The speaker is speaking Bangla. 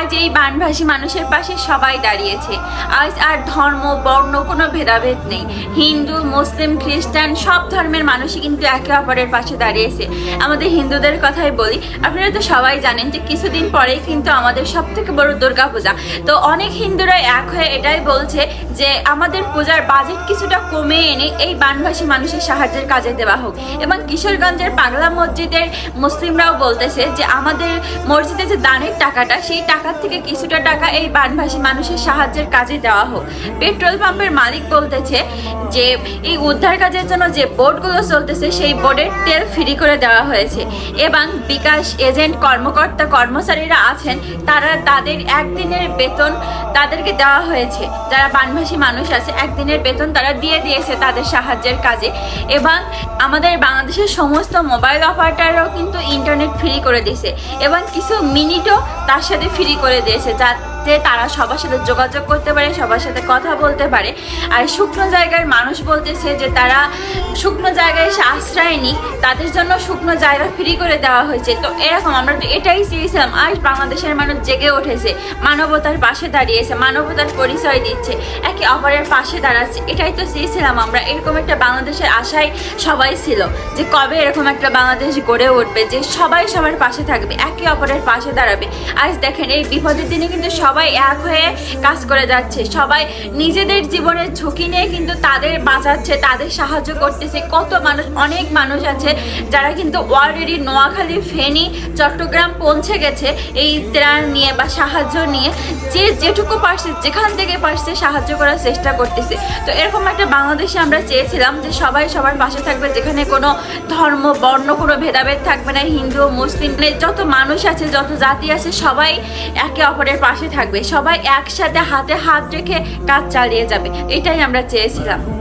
আজ এই বানভাসী মানুষের পাশে সবাই দাঁড়িয়েছে। আজ আর ধর্ম, বর্ণ কোনো ভেদাভেদ নেই। হিন্দু, মুসলিম, খ্রিস্টান সব ধর্মের মানুষই কিন্তু একে অপরের পাশে দাঁড়িয়েছে। আমাদের হিন্দুদের কথাই বলি, আপনারা তো সবাই জানেন যে কিছুদিন পরেই কিন্তু আমাদের সব থেকে বড় দুর্গাপূজা। তো অনেক হিন্দুরা এক হয়ে এটাই বলছে যে আমাদের পূজার বাজেট কিছুটা কমে এনে এই বানভাসী মানুষের সাহায্যের কাজে দেওয়া হোক। এবং কিশোরগঞ্জের পাগলা মসজিদের মুসলিমরাও বলতেছে যে আমাদের মসজিদে যে দানের টাকাটা, সেই টাকার থেকে কিছুটা টাকা এই বানভাসী মানুষের সাহায্যের কাজে দেওয়া হোক। পেট্রোল পাম্পের মালিক বলতেছে যে, এই উদ্ধার কাজের জন্য যে বোর্ডগুলো চলতেছে, সেই বোর্ডের তেল ফ্রি করে দেওয়া হয়েছে। এবং বিকাশ এজেন্ট কর্মকর্তা কর্মচারীরা আছেন, তারা তাদের একদিনের বেতন তাদেরকে দেওয়া হয়েছে। যারা বানভাসী মানুষ আছে, একদিনের বেতন তারা দিয়ে দিয়েছে তাদের সাহায্যের কাজে। এবং আমাদের বাংলাদেশের সমস্ত মোবাইল অপারেটারও কিন্তু ইন্টারনেট ফ্রি করে দিয়েছে। এবং কিছু মিনিটও তার সাথে ফ্রি করে দিয়েছে যাতে তারা সবার সাথে যোগাযোগ করতে পারে, সবার সাথে কথা বলতে পারে। আর শুকনো জায়গার মানুষ বলতেছে যে তারা শুকনো জায়গায় এসে আশ্রয় নিক, তাদের জন্য শুকনো জায়গা ফ্রি করে দেওয়া হয়েছে। তো এরকম আমরা তো এটাই চেয়েছিলাম, আজ বাংলাদেশের মানুষ জেগে উঠেছে, মানবতার পাশে দাঁড়িয়েছে, মানবতার পরিচয় দিচ্ছে, একে অপরের পাশে দাঁড়াচ্ছে। এটাই তো চেয়েছিলাম আমরা, এরকম একটা বাংলাদেশের আশায় সবাই ছিল যে কবে এরকম একটা বাংলাদেশ গড়ে উঠবে, যে সবাই সবার পাশে থাকবে, একে অপরের পাশে দাঁড়াবে। আজ দেখেন এই বিপদের দিনে কিন্তু সবাই এক হয়ে কাজ করে যাচ্ছে। সবাই নিজেদের জীবনের ঝুঁকি নিয়ে কিন্তু তাদের বাঁচাচ্ছে, তাদের সাহায্য করতেছে। কত মানুষ, অনেক মানুষ আছে যারা কিন্তু অলরেডি নোয়াখালী, ফেনী, চট্টগ্রাম পৌঁছে গেছে এই ত্রাণ নিয়ে বা সাহায্য নিয়ে। যে যেটুকু পারছে, যেখান থেকে পারছে সাহায্য করার চেষ্টা করতেছে। তো এরকম একটা বাংলাদেশে আমরা চেয়েছিলাম যে সবাই সবার পাশে থাকবে, যেখানে কোনো ধর্ম, বর্ণ, কোনো ভেদাভেদ থাকবে না, হিন্দু, মুসলিম, যত মানুষ আছে, যত জাতি আছে, সবাই একে অপরের পাশে থাকবে। সবাই একসাথে হাতে হাত রেখে কাজ চালিয়ে যাবে। এটাই আমরা চেয়েছিলাম।